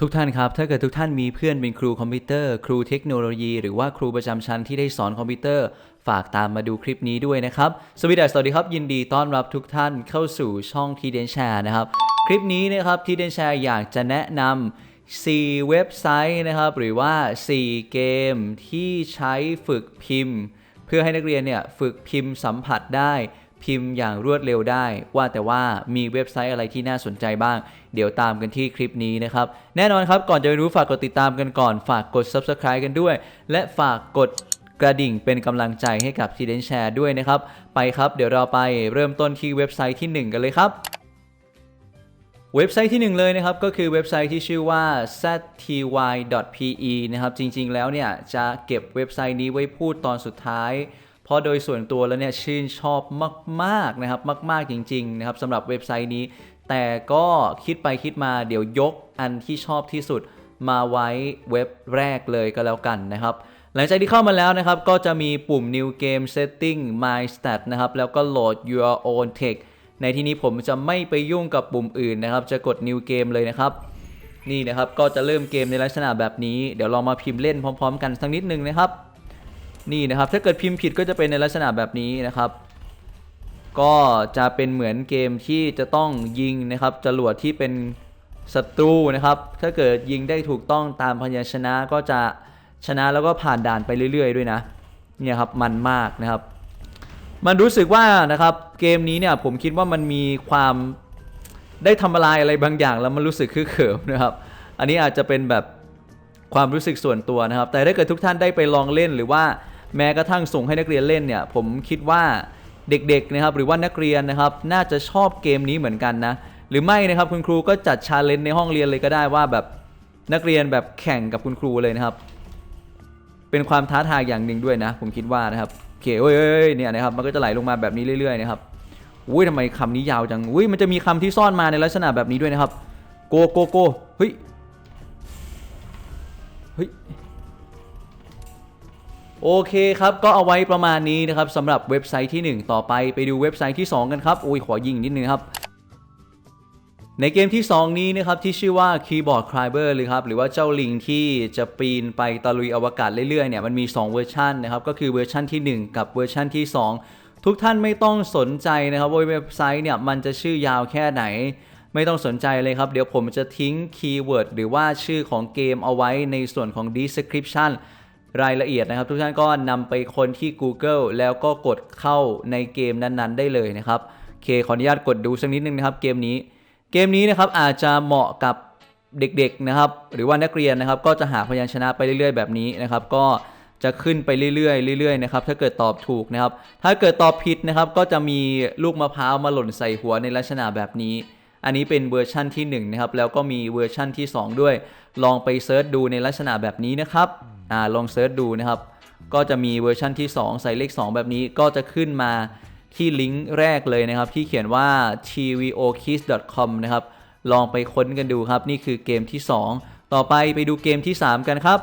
ทุกท่านครับ ถ้าเกิดทุกท่านมีเพื่อนเป็นครูคอมพิวเตอร์ ครูเทคโนโลยี หรือว่าครูประจำชั้นที่ได้สอนคอมพิวเตอร์ ฝากตามมาดูคลิปนี้ด้วยนะครับ สวัสดีสวัสดีครับ ยินดีต้อนรับทุกท่านเข้าสู่ช่องทีเดนแชร์นะครับ คลิปนี้นะครับทีเดนแชร์อยากจะแนะนำ4เว็บไซต์นะครับ หรือว่า 4 เกมที่ใช้ฝึกพิมพ์ เพื่อให้นักเรียนเนี่ยฝึกพิมพ์สัมผัสได้ พิมพ์อย่างรวดเร็วได้ ว่าแต่ว่ามีเว็บไซต์อะไรที่น่าสนใจบ้าง เดี๋ยวตามกันที่คลิปนี้นะครับ แน่นอนครับก่อนจะไปรู้ฝากกดติดตามกันก่อน ฝากกด subscribe กันด้วย และฝากกดกระดิ่งเป็นกำลังใจให้กับ t ีเดนแชร์ด้วยนะครับ ไปครับ เดี๋ยวเราไปเริ่มต้นที่เว็บไซต์ที่ 1 กันเลยครับ เว็บไซต์ที่ 1 เลยนะครับ ก็คือเว็บไซต์ที่ชื่อว่า zty.pe นะครับ จริงๆแล้วเนี่ย จะเก็บเว็บไซต์นี้ไว้พูดตอนสุดท้าย เพราะโดยส่วนตัวแล้วเนี่ยชื่นชอบมากๆนะครับมาก ๆจริงๆนะครับสำหรับเว็บไซต์นี้ แต่ก็คิดไปคิดมาเดี๋ยวยกอันที่ชอบที่สุดมาไว้เว็บแรกเลยก็แล้วกันนะครับ หลังจากที่เข้ามาแล้วนะครับ ก็จะมีปุ่ม new game setting my stat นะครับ แล้วก็ load your own text ในที่นี้ผมจะไม่ไปยุ่งกับปุ่มอื่นนะครับ จะกด new game เลยนะครับ นี่นะครับก็จะเริ่มเกมในลักษณะแบบนี้ เดี๋ยวลองมาพิมพ์เล่นพร้อม ๆ กันสักนิดนึงนะครับ นี่นะครับถ้าเกิดพิมพ์ผิดก็จะเป็นในลักษณะแบบนี้นะครับ ก็จะเป็นเหมือนเกมที่จะต้องยิงนะครับจรวดที่เป็นศัตรูนะครับ ถ้าเกิดยิงได้ถูกต้องตามพยัญชนะก็จะชนะแล้วก็ผ่านด่านไปเรื่อย ๆ ด้วยนะเนี่ยครับมันมากนะครับ มันรู้สึกว่านะครับเกมนี้เนี่ยผมคิดว่ามันมีความได้ทำอะไรอะไรบางอย่าง แล้วมันรู้สึกคือเขิมนะครับ อันนี้อาจจะเป็นแบบความรู้สึกส่วนตัวนะครับ แต่ถ้าเกิดทุกท่านได้ไปลองเล่นหรือว่า แม้กระทั่งส่งให้นักเรียนเล่นเนี่ยผมคิดว่าเด็กๆนะครับหรือว่านักเรียนนะครับน่าจะชอบเกมนี้เหมือนกันนะหรือไม่นะครับคุณครูก็จัดชาเลนจ์ในห้องเรียนเลยก็ได้ว่าแบบนักเรียนแบบแข่งกับคุณครูเลยนะครับ เป็นความท้าทายอย่างหนึ่งด้วยนะ ผมคิดว่านะครับโอเคเอ้ยเอ้ยเนี่ยนะครับมันก็จะไหลลงมาแบบนี้เรื่อยๆนะครับอุ้ยทำไมคำนี้ยาวจังอุ้ยมันจะมีคำที่ซ่อนมาในลักษณะแบบนี้ด้วยนะครับโกโกโกเฮ้ยเฮ้ย โอเคครับ ก็เอาไว้ประมาณนี้นะครับสำหรับเว็บไซต์ที่ 1 ต่อไปไปดูเว็บไซต์ที่ 2 กันครับอุ้ยขอยิงนิดนึงครับ ในเกมที่ 2 นี้นะครับ ที่ชื่อว่า Keyboard Climber เลยครับ หรือว่าเจ้าลิงที่จะปีนไปตะลุยอวกาศเรื่อยๆเนี่ยมันมี 2 เวอร์ชันนะครับ ก็คือเวอร์ชันที่ 1 กับเวอร์ชันที่ 2 ทุกท่านไม่ต้องสนใจนะครับว่าเว็บไซต์เนี่ยมันจะชื่อยาวแค่ไหนไม่ต้องสนใจเลยครับ เดี๋ยวผมจะทิ้งคีย์เวิร์ดหรือว่าชื่อของเกมเอาไว้ในส่วนของ description รายละเอียดนะครับ ทุกท่านก็นำไปค้นที่ Google แล้วก็กดเข้าในเกมนั้นๆ ได้เลยนะครับโอเคขออนุญาตกดดูสักนิดนึงนะครับเกมนี้ เกมนี้นะครับอาจจะเหมาะกับเด็กๆนะครับ หรือว่านักเรียนนะครับ ก็จะหาพยัญชนะไปเรื่อยๆ แบบนี้นะครับ ก็จะขึ้นไปเรื่อยๆเรื่อยๆนะครับถ้าเกิดตอบถูกนะครับ ถ้าเกิดตอบผิดนะครับ ก็จะมีลูกมะพร้าวมาหล่นใส่หัวในลักษณะแบบนี้ อันนี้เป็นเวอร์ชั่นที่1นะครับแล้วก็มีเวอร์ชั่นที่ 2 ด้วย ลองไปเซิร์ชดูในลักษณะแบบนี้นะครับอ่าลองเซิร์ชดูนะครับ ก็จะมีเวอร์ชั่นที่ 2 ใส่เลข 2 แบบนี้ก็จะขึ้นมาที่ลิงก์แรกเลยนะครับ ที่เขียนว่า tvokids.com นะครับลองไปค้นกันดูครับ นี่คือเกมที่ 2 ต่อไปไปดูเกมที่ 3 กันครับ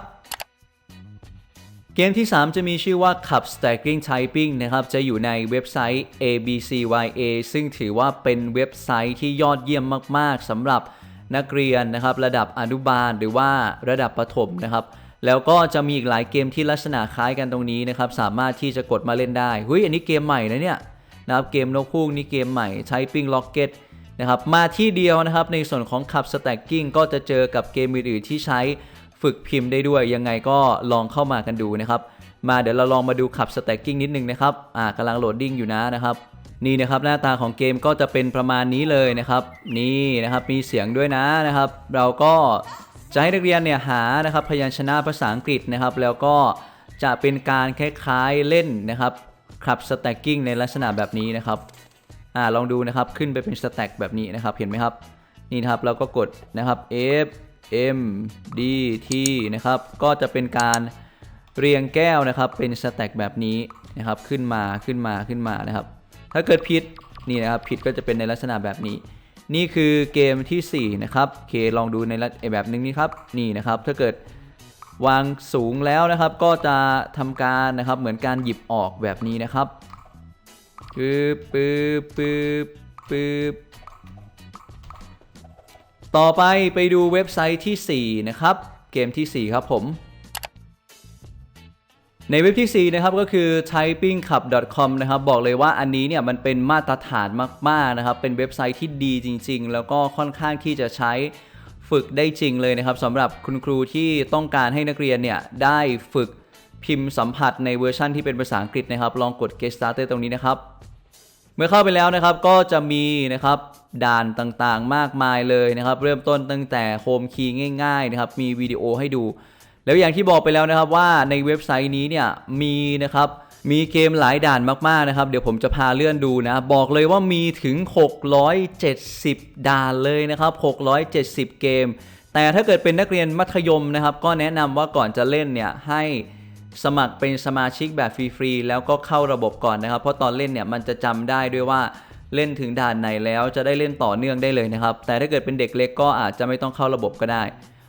เกมที่ 3 จะมีชื่อว่า Cup Stacking Typing นะครับ จะอยู่ในเว็บไซต์ ABCYA ซึ่งถือว่าเป็นเว็บไซต์ที่ยอดเยี่ยมมาก ๆสำหรับนักเรียนนะครับ ระดับอนุบาลหรือว่าระดับประถมนะครับ แล้วก็จะมีอีกหลายเกมที่ลักษณะคล้ายกันตรงนี้นะครับ สามารถที่จะกดมาเล่นได้เฮ้ยอันนี้เกมใหม่นะเนี่ยนะครับเกมนกฮูกนี่เกมใหม่ Typing Rocket นะครับมาที่เดียวนะครับในส่วนของ Cup Stacking ก็จะเจอกับเกมอื่นๆที่ใช้ ฝึกพิมพ์ได้ด้วย ยังไงก็ลองเข้ามากันดูนะครับ มาเดี๋ยวเราลองมาดูขับ Stacking นิดนึงนะครับอ่ากำลังโหลดดิ้งอยู่นะนะครับนี่นะครับหน้าตาของเกมก็จะเป็นประมาณนี้เลยนะครับ นี่นะครับมีเสียงด้วยนะนะครับ เราก็จะให้นักเรียนเนี่ยหานะครับพยัญชนะภาษาอังกฤษนะครับ แล้วก็จะเป็นการคล้ายๆเล่นนะครับขับ Stacking ในลักษณะแบบนี้นะครับอ่าลองดูนะครับขึ้นไปเป็นสแต็กแบบนี้นะครับเห็นไหมครับนี่นะครับเราก็กดนะครับ F M D T นะครับ ก็จะเป็นการเรียงแก้วนะครับ เป็นสแต็กแบบนี้นะครับ ขึ้นมาขึ้นมาขึ้นมานะครับ ถ้าเกิดผิดนี่นะครับผิดก็จะเป็นในลักษณะแบบนี้ นี่คือเกมทีสี่4 นะครับโอเคลองดูในแบบนึงนี้ครับ นี่นะครับ ถ้าเกิดวางสูงแล้วนะครับ ก็จะทำการนะครับ เหมือนการหยิบออกแบบนี้นะครับปึ๊บปึ๊บปึ๊บปึ๊บ ต่อไปไปดูเว็บไซต์ทีสี่4 นะครับ เกมทีสี่ 4 ครับผม ในเว็บที่ 4 นะครับก็คือ typingclub.com นะครับ บอกเลยว่าอันนี้เนี่ยมันเป็นมาตรฐานมาก ๆ นะครับ เป็นเว็บไซต์ที่ดีจริง ๆ แล้วก็ค่อนข้างที่จะใช้ฝึกได้จริงเลยนะครับสำหรับคุณครูที่ต้องการให้นักเรียนเนี่ยได้ฝึกพิมพ์สัมผัสในเวอร์ชั่นที่เป็นภาษาอังกฤษนะครับ ลองกด get started ตรงนี้นะครับ เมื่อเข้าไปแล้วนะครับก็จะมีนะครับด่านต่างๆมากมายเลยนะครับ เริ่มต้นตั้งแต่โฮมคีย์ง่ายๆนะครับมีวิดีโอให้ดู แล้วอย่างที่บอกไปแล้วนะครับว่าในเว็บไซต์นี้เนี่ยมีนะครับมีเกมหลายด่านมากๆนะครับ เดี๋ยวผมจะพาเลื่อนดูนะ บอกเลยว่ามีถึง 670 ด่านเลยนะครับ 670 เกม แต่ถ้าเกิดเป็นนักเรียนมัธยมนะครับ ก็แนะนำว่าก่อนจะเล่นเนี่ยให้ สมัครเป็นสมาชิกแบบฟรีๆแล้วก็เข้าระบบก่อนนะครับ เพราะตอนเล่นเนี่ยมันจะจำได้ด้วยว่าเล่นถึงด่านไหนแล้วจะได้เล่นต่อเนื่องได้เลยนะครับ แต่ถ้าเกิดเป็นเด็กเล็กก็อาจจะไม่ต้องเข้าระบบก็ได้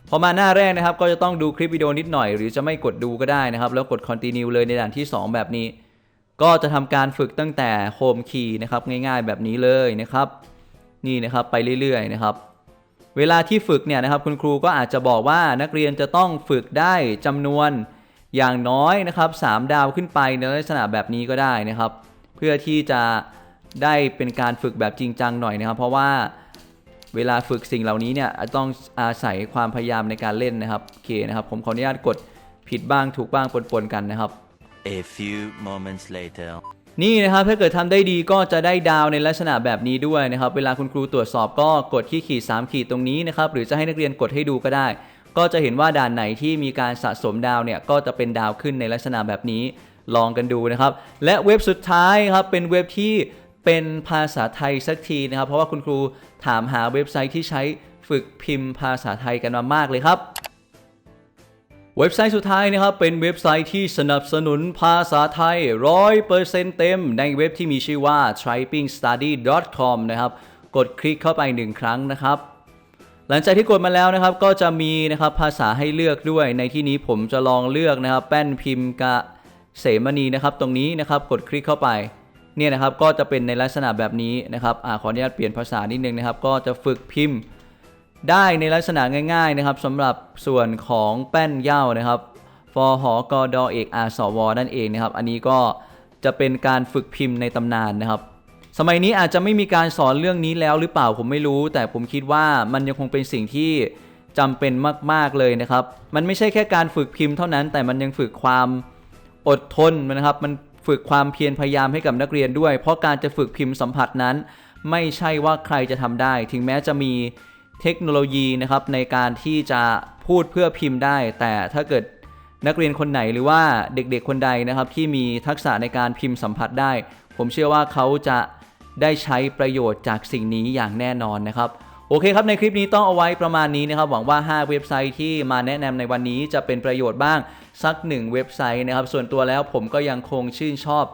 พอมาหน้าแรกนะครับก็จะต้องดูคลิปวิดีโอนิดหน่อย หรือจะไม่กดดูก็ได้นะครับ แล้วกด continue เลยในด่านที่ 2 แบบนี้ ก็จะทำการฝึกตั้งแต่ home key นะครับง่ายๆ แบบนี้เลยนะครับ นี่นะครับไปเรื่อยๆนะครับเวลาที่ฝึกเนี่ยนะครับคุณครูก็อาจจะบอกว่านักเรียนจะต้องฝึกได้จำนวน อย่างน้อยนะครับ3ดาวขึ้นไปในลักษณะแบบนี้ก็ได้นะครับ เพื่อที่จะได้เป็นการฝึกแบบจริงจังหน่อยนะครับ เพราะว่าเวลาฝึกสิ่งเหล่านี้เนี่ยต้องอาศัยความพยายามในการเล่นนะครับโอเคนะครับผมขออนุญาตกดผิดบ้างถูกบ้างปนๆกันนะครับ A few moments later. นี่นะครับถ้าเกิดทำได้ดีก็จะได้ดาวในลักษณะแบบนี้ด้วยนะครับ เวลาคุณครูตรวจสอบก็กดที่ขีด3ขีดตรงนี้นะครับ หรือจะให้นักเรียนกดให้ดูก็ได้ ก็จะเห็นว่าด่านไหนที่มีการสะสมดาวเนี่ยก็จะเป็นดาวขึ้นในลักษณะแบบนี้ลองกันดูนะครับ และเว็บสุดท้ายครับเป็นเว็บที่เป็นภาษาไทยสักทีนะครับ เพราะว่าคุณครูถามหาเว็บไซต์ที่ใช้ฝึกพิมพ์ภาษาไทยกันมามากเลยครับ เว็บไซต์สุดท้ายนะครับ เป็นเว็บไซต์ที่สนับสนุนภาษาไทย 100%เต็ม ในเว็บที่มีชื่อว่า typingstudy.com นะครับ กดคลิกเข้าไปหนึ่งครั้งนะครับ หลังจากที่กดมาแล้วนะครับก็จะมีนะครับภาษาให้เลือกด้วย ในที่นี้ผมจะลองเลือกนะครับ แป้นพิมพ์กะเสมณีนะครับ ตรงนี้นะครับกดคลิกเข้าไปเนี่ยนะครับก็จะเป็นในลักษณะแบบนี้นะครับอาขออนุญาตเปลี่ยนภาษานิดนึงนะครับ ก็จะฝึกพิมพ์ ได้ในลักษณะง่าย ๆนะครับสำหรับส่วนของแป้นเย้านะครับฟอหอกอดอเอกอาสวนั่นเองนะครับ อันนี้ก็จะเป็นการฝึกพิมพ์ในตำนานนะครับ สมัยนี้อาจจะไม่มีการสอนเรื่องนี้แล้วหรือเปล่าผมไม่รู้ แต่ผมคิดว่ามันยังคงเป็นสิ่งที่จำเป็นมาก ๆเลยนะครับ มันไม่ใช่แค่การฝึกพิมพ์เท่านั้น แต่มันยังฝึกความอดทนนะครับ มันฝึกความเพียรพยายามให้กับนักเรียนด้วย เพราะการจะฝึกพิมพ์สัมผัสนั้น ไม่ใช่ว่าใครจะทำได้ ถึงแม้จะมีเทคโนโลยีนะครับในการที่จะพูดเพื่อพิมพ์ได้ แต่ถ้าเกิดนักเรียนคนไหนหรือว่าเด็กๆคนใดนะครับ ที่มีทักษะในการพิมพ์สัมผัสได้ ผมเชื่อว่าเขาจะ ได้ใช้ประโยชน์จากสิ่งนี้อย่างแน่นอนนะครับ โอเคครับในคลิปนี้ต้องเอาไว้ประมาณนี้นะครับ หวังว่า 5 เว็บไซต์ที่มาแนะนำในวันนี้จะเป็นประโยชน์บ้างสัก 1 เว็บไซต์นะครับ ส่วนตัวแล้วผมก็ยังคงชื่นชอบ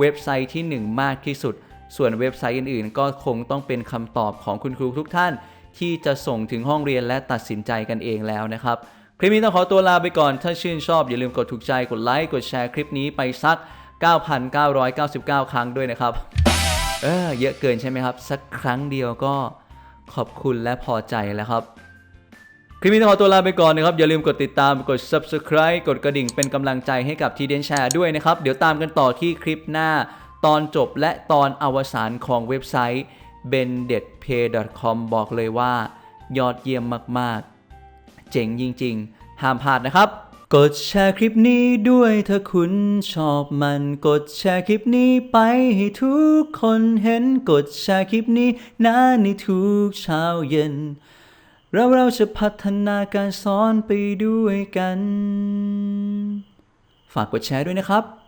เว็บไซต์ที่ 1 มากที่สุด ส่วนเว็บไซต์อื่นๆ ก็คงต้องเป็นคำตอบของคุณครูทุกท่าน ที่จะส่งถึงห้องเรียนและตัดสินใจกันเองแล้วนะครับคลิปนี้ต้องขอตัวลาไปก่อน ถ้าชื่นชอบอย่าลืมกดถูกใจ กดไลค์ กดแชร์คลิปนี้ไปสัก 9,999 ครั้งด้วยนะครับ เออเยอะเกินใช่ไหมครับ สักครั้งเดียวก็ขอบคุณและพอใจแล้วครับ คลิปนี้ต้องขอตัวลาไปก่อนนะครับ อย่าลืมกดติดตามกด subscribe กดกระดิ่งเป็นกำลังใจให้กับทีเดนแชร์ด้วยนะครับ เดี๋ยวตามกันต่อที่คลิปหน้า ตอนจบและตอนอวสานของเว็บไซต์ b e n d e t p a y c o m บอกเลยว่า ยอดเยี่ยมมากๆ เจ๋งจริง ๆ ห้ามพลาดนะครับ กดแชร์คลิปนี้ด้วยถ้าคุณชอบมัน กดแชร์คลิปนี้ไปให้ทุกคนเห็นกดแชร์คลิปนี้นะในทุกเช้าเย็น เราเราจะพัฒนาการสอนไปด้วยกัน ฝากกดแชร์ด้วยนะครับ